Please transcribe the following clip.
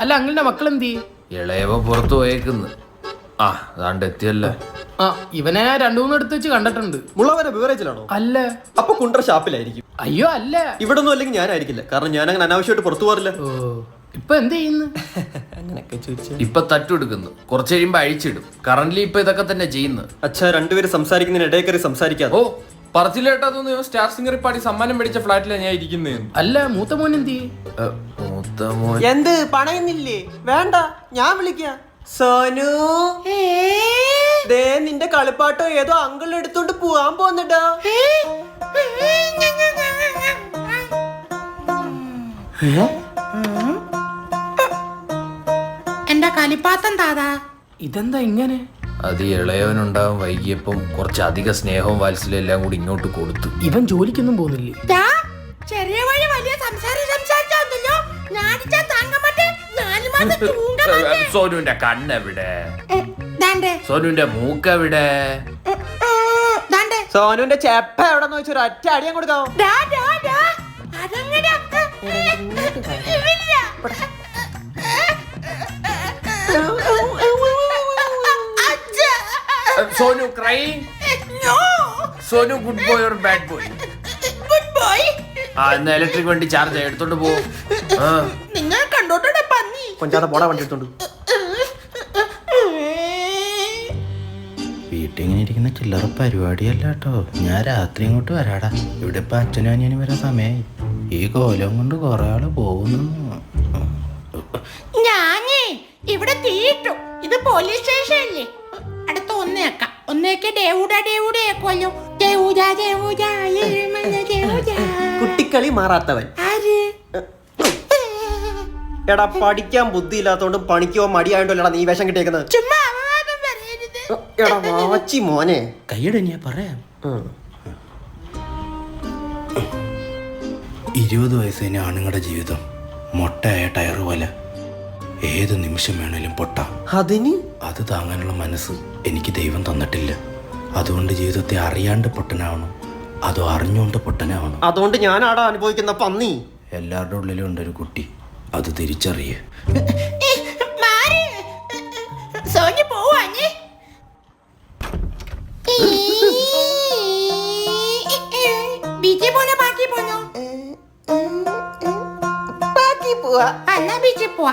അല്ല അങ്ങളുടെ മക്കൾ എന്ത് ചെയ്യും ഇളയവ പുറത്തു പോയേക്കുന്നു. ആ അതാണ്ട് എത്തിയല്ലോ. ആ ഇവനെ രണ്ടു മൂന്ന് എടുത്ത് വെച്ച് കണ്ടിട്ടുണ്ട്. മുള്ളവനെ ബിവറേജിലാണോ അല്ല. അപ്പൊ കുണ്ടറ ഷാപ്പിലായിരിക്കും. അയ്യോ അല്ല. ഇവിടെ ഒന്നും അല്ലെങ്കിൽ ഞാനായിരിക്കില്ല. കാരണം ഞാൻ അങ്ങനെ അനാവശ്യമായിട്ട് പുറത്തു പോകാറില്ല. ഓ ഇപ്പൊ എന്ത് ചെയ്യുന്നു? അങ്ങനെയൊക്കെ ചോദിച്ചു. ഇപ്പൊ തട്ടുകൊടുക്കുന്നു കുറച്ച് കഴിയുമ്പോ അഴിച്ചിടും. കറന്റ് ഇപ്പൊ ഇതൊക്കെ തന്നെ ചെയ്യുന്നു. അച്ഛാ രണ്ടുപേര് സംസാരിക്കുന്നതിന് ഇടയിൽ കയറി സംസാരിക്കാം ഓ പറച്ചിലേട്ടാ സ്റ്റാർ സിംഗർ പാടി സമ്മാനം മേടിച്ച ഫ്ലാറ്റിലാണ് ഞാൻ ഇരിക്കുന്നത് അല്ല മൂത്ത മോൻ എന്ത് ചെയ്യും ഏ, മൂത്ത എന്ത്? പണയുന്നില്ലേ? വേണ്ട. ഞാൻ വിളിക്കാം. സോനു. ദേ നിന്റെ കളിപ്പാട്ടോ ഏതോ അങ്കിൾ എടുത്തോണ്ട് പോവാൻ പോന്നിട്ടാ. എന്റെ കളിപ്പാത്തം താതാ? ഇതെന്താ ഇങ്ങനെ? അത് ഇളയവനുണ്ടാവും വൈകിയപ്പം കുറച്ച് അധിക സ്നേഹവും വാത്സല്യം എല്ലാം കൂടി ഇങ്ങോട്ട് കൊടുത്തു. ഇവൻ ജോലിക്കൊന്നും പോകുന്നില്ലേ? സോനുവിന്റെ കണ്ണെവിടെ? സോനുവിന്റെ മൂക്കെവിടെ. സോനുവിന്റെ ചെപ്പ എവിടെ വെച്ച് ഒരു ഒറ്റ അടിയാൻ കൊടുക്കാവോ. Sonu cry. Sonu good boy or bad boy good boy ആ എന്നാ ഇലക്ട്രിക് വണ്ടി ചാർജ് എടുത്തോണ്ട് പോ. നിങ്ങൾ കൊഞ്ചാതെ പോടാ വണ്ടി എടുത്തോണ്ട്. വീട്ടിൽ ഇങ്ങനെ ഇരിക്കുന്ന ചില്ലറ പരിപാടിയല്ല കേട്ടോ ഞാൻ രാത്രി ഇങ്ങോട്ട് വരാടാ. ഇവിടെ ഇപ്പൊ അച്ഛനും അനിയനും വരാൻ സമയമായി ഈ കോലം കൊണ്ട് കുറെ ആൾ പോകുന്നു. ഞാനേ ഇവിടെ തീയിട്ടു. ഇത് പോലീസ് സ്റ്റേഷൻ അല്ലേ അടുത്ത ഒന്നേക്കാം ഒന്നേക്കെ ഡേവൂട ഡേവൂട ഏക്കുമല്ലോ ഡേവൂട ഡേവൂട ഏഴുമല ഡേവൂട. കുട്ടിക്കളി മാറാത്തവൻ. എടാ പഠിക്കാൻ ബുദ്ധിയില്ലാത്തോണ്ട് പണിക്കോ മടിയായോണ്ടല്ലടാ നീ വേഷം കിട്ടിയേക്കുന്നത് ചുമ്മാ അപവാദം പറയരുത് എടാ വാച്ചി മോനെ. കൈയുടെ ഞാൻ പറയാം ഉം. ഇരുപത് വയസ്സ് കഴിഞ്ഞ ആണുങ്ങളുടെ ജീവിതം മൊട്ടയായ ടയർ പോലെ. ഏത് നിമിഷം വേണേലും പൊട്ടാം. അതിന്? അത് താങ്ങാനുള്ള മനസ്സ് എനിക്ക് ദൈവം തന്നിട്ടില്ല. അതുകൊണ്ട് ജീവിതത്തെ അറിയാണ്ട് പൊട്ടനാവണം. അതോ അറിഞ്ഞുകൊണ്ട് പൊട്ടനാവണം. അതുകൊണ്ട് ഞാനാടാ അനുഭവിക്കുന്ന പന്നി? എല്ലാവരുടെ ഉള്ളിലും ഉണ്ട് ഒരു കുട്ടി. അത് തിരിച്ചറിയേ. മാറി സോഞ്ഞു പോവാഞ്ഞേ ബീച്ചിൽ പോണോ? ബാക്കി പോണോ? ബാക്കി പോവാ. ബീച്ചിൽ പോവാ.